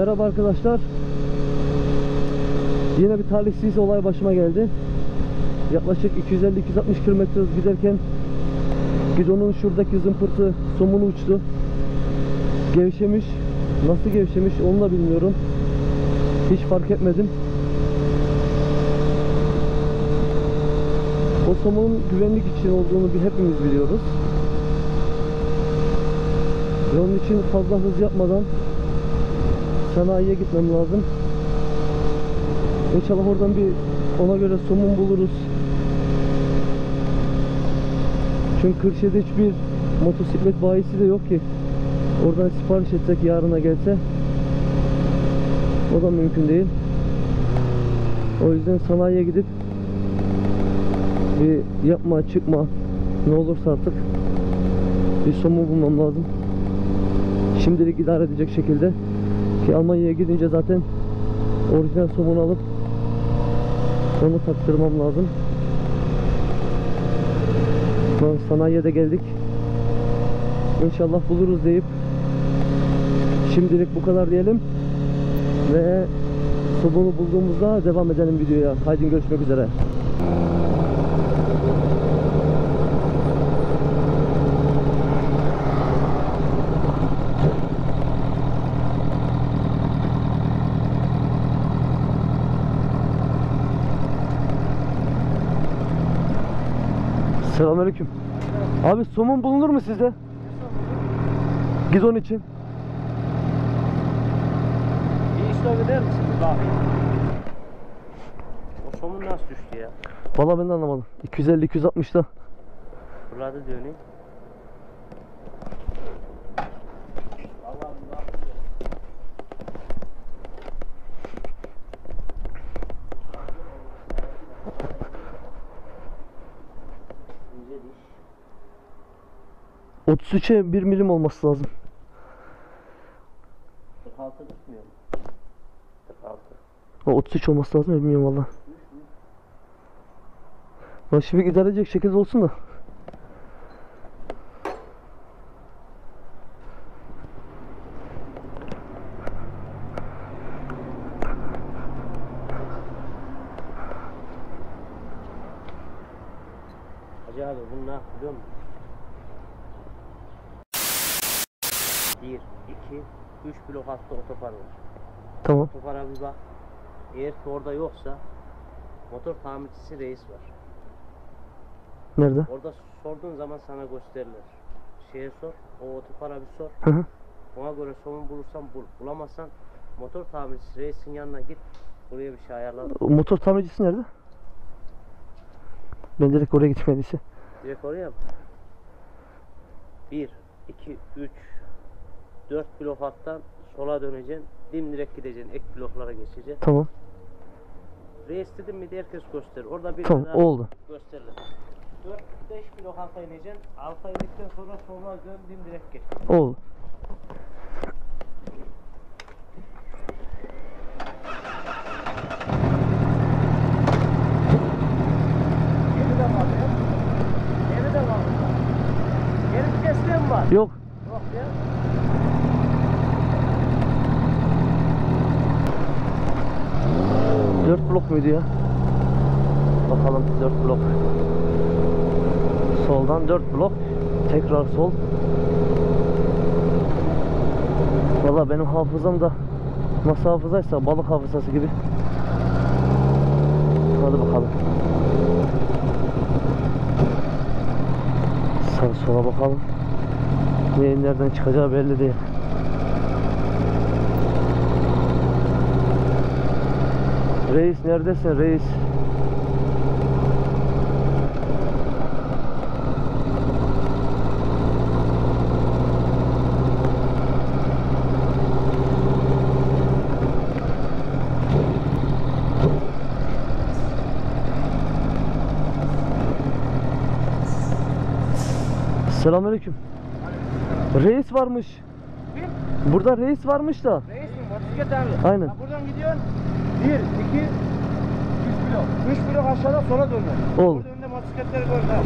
Merhaba arkadaşlar. Yine bir talihsiz olay başıma geldi. Yaklaşık 250-260 km giderken bidonun şuradaki zımpırtı somunu uçtu. Gevşemiş. Nasıl gevşemiş onu da bilmiyorum. Hiç fark etmedim. O somunun güvenlik için olduğunu bir hepimiz biliyoruz. Ve onun için fazla hız yapmadan sanayiye gitmem lazım. İnşallah oradan bir ona göre somun buluruz. Çünkü Kırşehir'de hiçbir motosiklet bayisi de yok ki. Oradan sipariş etsek yarına gelse o da mümkün değil. O yüzden sanayiye gidip bir yapma çıkma ne olursa artık bir somun bulmam lazım. Şimdilik idare edecek şekilde ki Almanya'ya gidince zaten orijinal somunu alıp onu taktırmam lazım. Sanayiye de geldik. İnşallah buluruz deyip şimdilik bu kadar diyelim ve somunu bulduğumuzda devam edelim videoya. Haydi görüşmek üzere. Selamünaleyküm. Abi somun bulunur mu sizde? Gidon için. Bir işlem eder misin bir bakayım? O somun nasıl düştü ya? Vallahi ben de anlamadım. 250 260'da. Fırladı diyor ne? Vallahi bir bakayım. İnce diş. 33'e 1 milim olması lazım. 46 tutmuyor mu? 46. O 33 olması lazım ya, bilmiyorum valla. Şimdi idare edecek şekilde olsun da. Hacı abi bunu ne yap biliyor musun? 1, 2, 3 otopark var. Tamam. Otopara bir bak. Eğer ki orada yoksa motor tamircisi reis var. Nerede? Orada sorduğun zaman sana gösterirler. Şeye sor, o otopara bir sor. Hı hı. Ona göre sorun bulursan bul. Bulamazsan motor tamircisi reisin yanına git. Buraya bir şey ayarla. Motor tamircisi nerede? Ben direkt oraya gitmeliyse. Direkt oraya mı? 1, 2, 3, 4 blok alttan sola döneceksin. Dimdirek gideceksin. Ek bloklara geçeceksin. Tamam. Reis dedim mi de herkes gösterir. Orada bir Tamam daha oldu. gösterilir. 4-5 blok alta ineceksin. Alta indikten sonra sola dön dimdirek geç. Oldu. Yeni de var ya. Yeni de var burada. Yeni bir desteğim var. Yok. Yok ya. Dört blok muydu ya? Bakalım dört blok. Soldan dört blok. Tekrar sol. Valla benim hafızam da nasıl hafızaysa balık hafızası gibi. Hadi bakalım. Sağa sola bakalım. Neyin nereden çıkacağı belli değil. Reis neredesin reis? Selamünaleyküm. Reis varmış. Kim? Burada reis varmış da. Reis mi? Motosiklet abi. Aynen. Ha, buradan gidiyorsun. 1, 2, 3 blok. 3 blok aşağıda sola dönüyor. Oldu. Burada önünde motosikletleri gönder.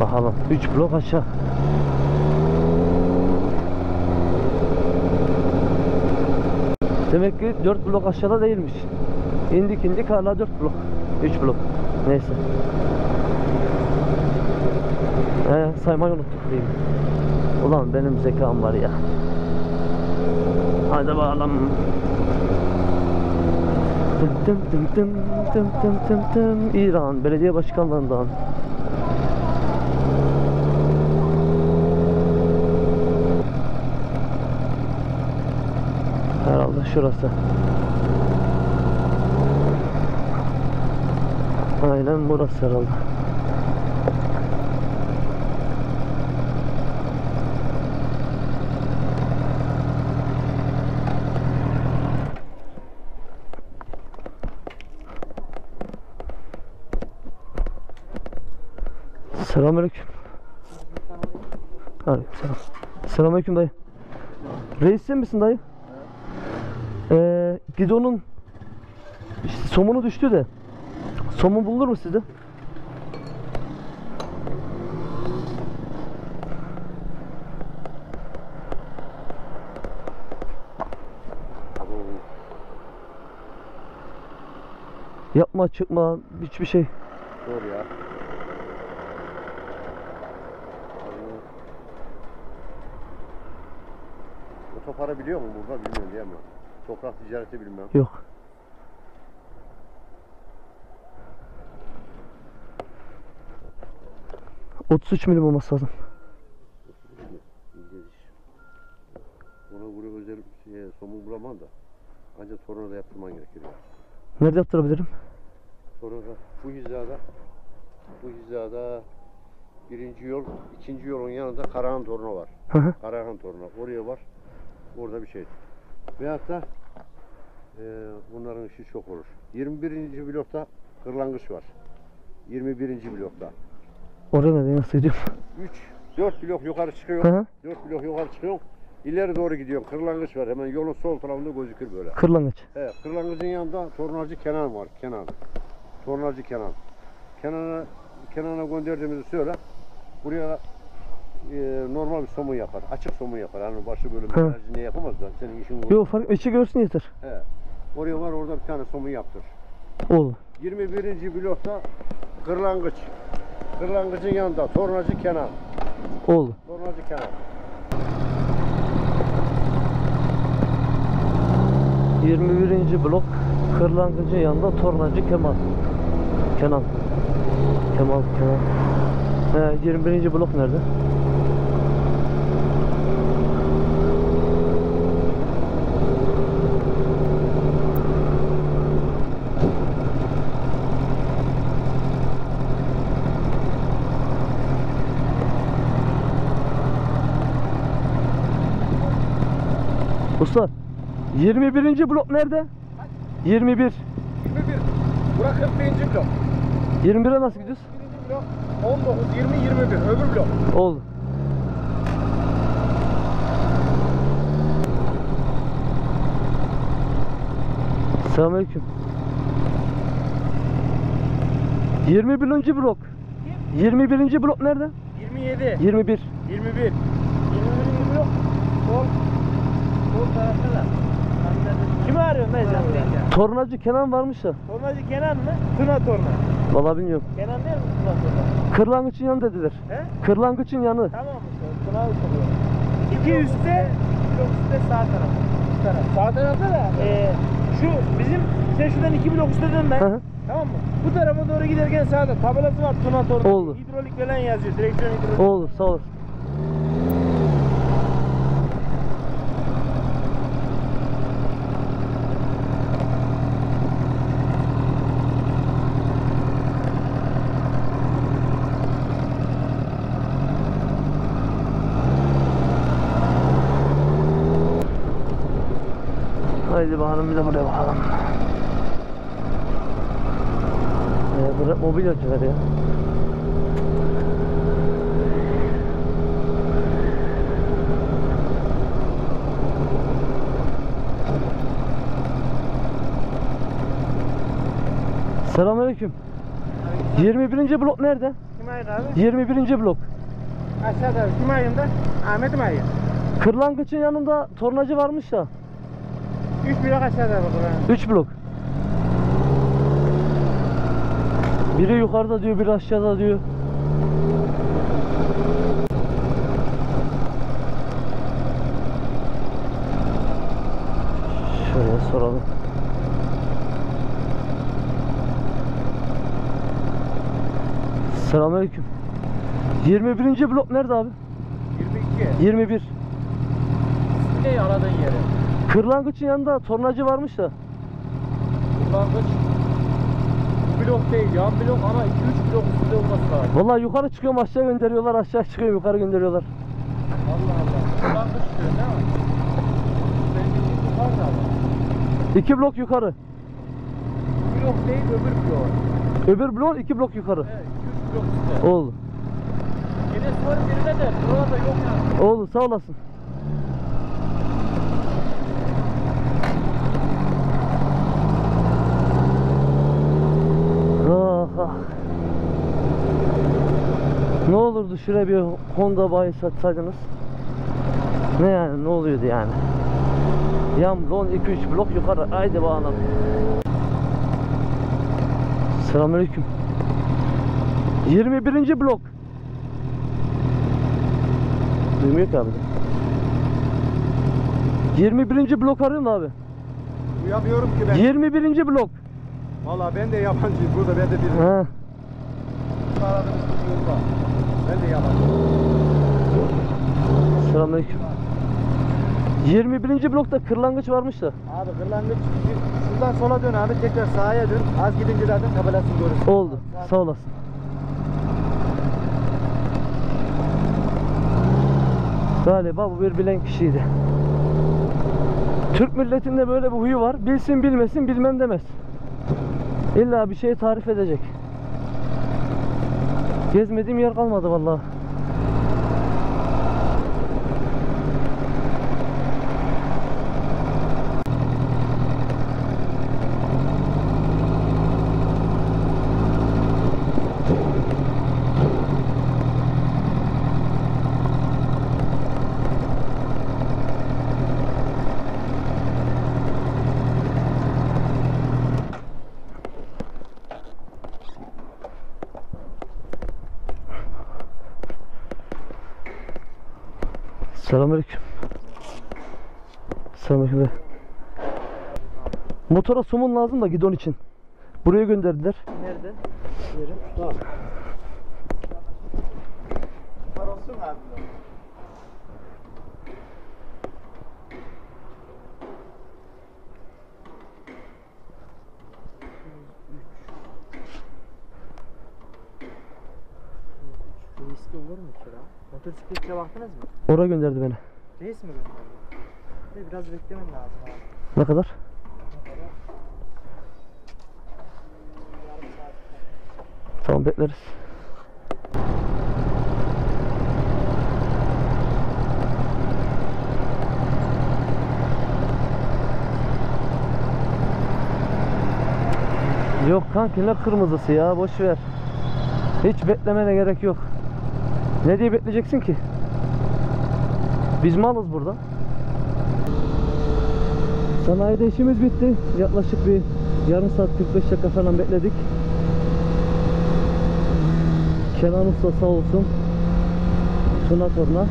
Bakalım 3 blok aşağı. Demek ki 4 blok aşağıda değilmiş. İndik indik hala 4 blok. 3 blok. Neyse. He, saymayı unuttuk diyeyim. Ulan benim zekam var ya. Hadi bakalım. Dım dım dım dım dım dım dım dım. İran belediye başkanlarından. Herhalde şurası. Aynen burası herhalde. Selamünaleyküm. Aleyküm selam. Selamünaleyküm dayı. Reis sen misin dayı? Ee, gidonun işte somunu düştü de. Somun bulunur mu sizde? Yapma çıkma hiçbir şey. Zor ya. Otopara biliyor musun burada bilmiyorum değil mi? Toprak ticareti bilmem. Yok. Otuz üç milim olması lazım. Ona buraya özel şey, somun bulamam da. Ancak tornada yaptırman gerekir ya. Nerede yaptırabilirim? Tornada bu hizada bu hizada birinci yol, ikinci yolun yanında Karahan torna var. Karahan torna. Oraya var. Orada bir şey. Veyahut da e, bunların işi çok olur. 21. blokta kırlangıç var. 21. blokta. Oraya nerede nasıl gidiyorum? 3 4 blok yukarı çıkıyor. Hı hı. 4 blok yukarı çıkıyor. İleri doğru gidiyor. Kırlangıç var. Hemen yolun sol tarafında gözükür böyle. Kırlangıç. Evet, kırlangıcın yanında tornacı Kenan var. Kenan. Tornacı Kenan. Kenan'a Kenan'a gönderdiğimizi söyle. Buraya e, normal bir somun yapar. Açık somun yapar. Hani başı böyle Hı. ne yapamaz da senin işin bu. Yok fark içi görsün yeter. He. Oraya var orada bir tane somun yaptır. Oldu. 21. blokta kırlangıç. Kırlangıcın yanında tornacı Kenan. Oldu. Tornacı Kenan. 21. blok Kırlangıcın yanında Tornacı Kemal. Kenan. Kemal Kenan. He, 21. blok nerede? Usta 21. blok nerede? 21. 21. Burak 41. blok. 21'e nasıl gidiyoruz? 1. blok 19, 20, 21. Öbür blok. Oldu. Selamünaleyküm. 21. blok. 21. blok nerede? 27. 21. 21. 21 yok. Sol. Sol tarafta da. Kimi arıyorsun dayı sen? Tornacı Kenan varmış da. Tornacı Kenan mı? Tuna Torna. Vallahi bilmiyorum. Kenan değil mi Tuna Torna? Kırlangıç'ın yanı dediler. He? Kırlangıç'ın yanı. Tamam mı? Tuna soruyor. İki üstte, blok üstte sağ taraf. Üst taraf. Sağ tarafta da e, şu bizim sen şuradan iki blok üstte dön ben. Hı hı. Tamam mı? Bu tarafa doğru giderken sağda tabelası var Tuna Torna. Oldu. Hidrolik falan yazıyor. Direksiyon hidrolik. Olur sağ olasın. Haydi bakalım bir de buraya bakalım. Ee, burada mobilyacılar ya. Selamünaleyküm. 21. blok nerede? Kim Kim ayın abi? 21. blok. Aşağıda kim ayında? Ahmet mi ayı? Kırlangıç'ın yanında tornacı varmış da. 3 blok aşağıda burada. 3 blok. Biri yukarıda diyor, biri aşağıda diyor. Şöyle soralım. Selamünaleyküm. 21. blok nerede abi? 22. 21. Ne aradığın yeri? Kırlangıç'ın yanında tornacı varmış da. Bu blok değil yan blok ama 2-3 blok üstünde olması lazım. Vallahi yukarı çıkıyorum aşağı gönderiyorlar, aşağı çıkıyorum yukarı gönderiyorlar. Allah Allah. Kullanmış diyor değil mi? Ben bildiğim yukarıda ama. İki blok yukarı. Blok değil öbür blok. Öbür blok iki blok yukarı. Evet 2-3 blok üstte. Oldu. Yine sor birine de burada yok yani. Oldu sağ olasın. Ah. Ne olurdu şuraya bir Honda bayi satsaydınız. Ne yani ne oluyordu yani? Yan blok 2-3 blok yukarı. Haydi bakalım. Selamünaleyküm. 21. blok. Duymuyor ki abi. 21. blok arıyorum abi. Duyamıyorum ki ben. 21. blok. Valla ben de yabancıyım burada ben de bir He. aradığımız bir yol var. Ben de yabancıyım. Selamünaleyküm. 21. blokta kırlangıç varmış da. Abi kırlangıç şuradan sola dön abi tekrar sağa dön. Az gidince zaten tabelasını görürsün. Oldu. Sağ olasın. Galiba bu bir bilen kişiydi. Türk milletinde böyle bir huyu var. Bilsin bilmesin bilmem demez. İlla bir şey tarif edecek. Gezmediğim yer kalmadı vallahi. Selamünaleyküm. Selamünaleyküm. Motora somun lazım da gidon için. Buraya gönderdiler. Nerede? Yeri. Var. Var olsun abi. Reisli olur mu kira? Motosikletle baktınız mı? Oraya gönderdi beni. Reis mi gönderdi? Bir Biraz beklemen lazım abi. Ne kadar? Tamam bekleriz. Yok kanki ne kırmızısı ya boş ver. Hiç beklemene gerek yok. Ne diye bekleyeceksin ki? Biz malız burada. Sanayide işimiz bitti. Yaklaşık bir yarım saat 45 dakika falan bekledik. Kenan Usta sağ olsun. Tuna torna.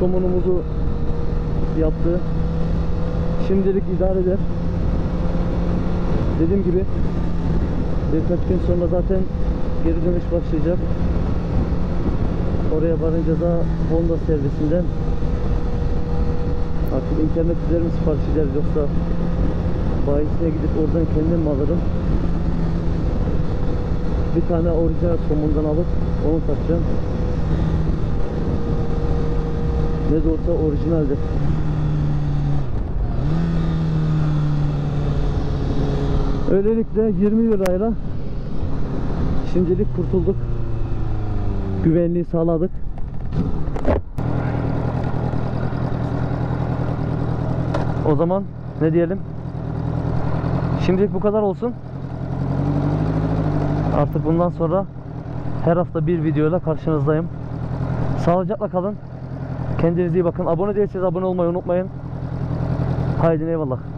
Somunumuzu yaptı. Şimdilik idare eder. Dediğim gibi birkaç gün sonra zaten geri dönüş başlayacak. Oraya varınca da Honda servisinden Artık internet üzerinden sipariş ederiz yoksa bayisine gidip oradan kendim alırım? Bir tane orijinal somundan alıp onu takacağım. Ne de olsa orijinaldir. Öylelikle 20 lirayla şimdilik kurtulduk. Güvenliği sağladık. O zaman ne diyelim? Şimdilik bu kadar olsun. Artık bundan sonra her hafta bir videoyla karşınızdayım. Sağlıcakla kalın. Kendinize iyi bakın. Abone değilseniz abone olmayı unutmayın. Haydi eyvallah.